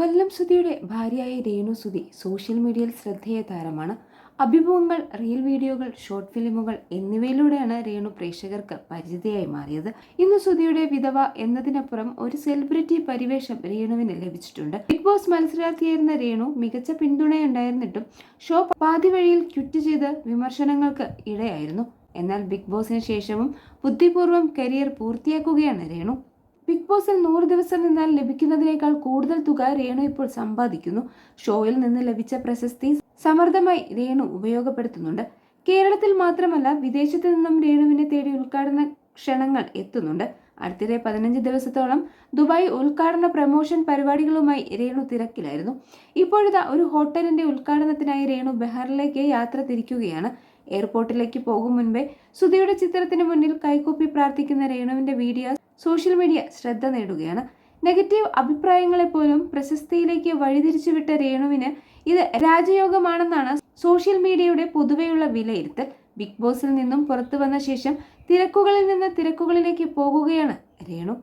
കൊല്ലം സുധിയുടെ ഭാര്യയായ രേണു സുധി സോഷ്യൽ മീഡിയയിൽ ശ്രദ്ധേയ താരമാണ്. അഭിമുഖങ്ങൾ റീൽ വീഡിയോകൾ ഷോർട്ട് ഫിലിമുകൾ എന്നിവയിലൂടെയാണ് രേണു പ്രേക്ഷകർക്ക് പരിചിതയായി മാറിയത്. ഇന്ന് സുധിയുടെ വിധവ എന്നതിനപ്പുറം ഒരു സെലിബ്രിറ്റി പരിവേഷം രേണുവിന് ലഭിച്ചിട്ടുണ്ട്. ബിഗ് ബോസ് മത്സരാർത്ഥിയായിരുന്ന രേണു മികച്ച പിന്തുണയുണ്ടായിരുന്നിട്ടും ഷോ പാതി വഴിയിൽ ക്വിറ്റ് ചെയ്ത് വിമർശനങ്ങൾക്ക് ഇടയായിരുന്നു. എന്നാൽ ബിഗ് ബോസിന് ശേഷവും ബുദ്ധിപൂർവം കരിയർ പൂർത്തിയാക്കുകയാണ് രേണു. ബിഗ് ബോസിൽ നൂറ് ദിവസം നിന്നാൽ ലഭിക്കുന്നതിനേക്കാൾ കൂടുതൽ തുക രേണു ഇപ്പോൾ സമ്പാദിക്കുന്നു. ഷോയിൽ നിന്ന് ലഭിച്ച പ്രശസ്തി സമർത്ഥമായി രേണു ഉപയോഗപ്പെടുത്തുന്നുണ്ട്. കേരളത്തിൽ മാത്രമല്ല വിദേശത്തു നിന്നും രേണുവിനെ തേടി ഉദ്ഘാടന ക്ഷണങ്ങൾ എത്തുന്നുണ്ട്. അടുത്തിടെ പതിനഞ്ച് ദിവസത്തോളം ദുബായ് ഉദ്ഘാടന പ്രമോഷൻ പരിപാടികളുമായി രേണു തിരക്കിലായിരുന്നു. ഇപ്പോഴത്തെ ഒരു ഹോട്ടലിന്റെ ഉദ്ഘാടനത്തിനായി രേണു ബെഹാറിലേക്ക് യാത്ര തിരിക്കുകയാണ്. എയർപോർട്ടിലേക്ക് പോകും മുൻപേ സുധിയുടെ ചിത്രത്തിന് മുന്നിൽ കൈകൂപ്പി പ്രാർത്ഥിക്കുന്ന രേണുവിന്റെ വീഡിയോ സോഷ്യൽ മീഡിയ ശ്രദ്ധ നേടുകയാണ്. നെഗറ്റീവ് അഭിപ്രായങ്ങളെ പോലും പ്രശസ്തിയിലേക്ക് വഴിതിരിച്ചുവിട്ട രേണുവിന് ഇത് രാജയോഗമാണെന്നാണ് സോഷ്യൽ മീഡിയയുടെ പൊതുവെയുള്ള വിലയിരുത്തൽ. ബിഗ് ബോസിൽ നിന്നും പുറത്തു വന്ന ശേഷം തിരക്കുകളിൽ നിന്ന് തിരക്കുകളിലേക്ക് പോകുകയാണ് രേണു.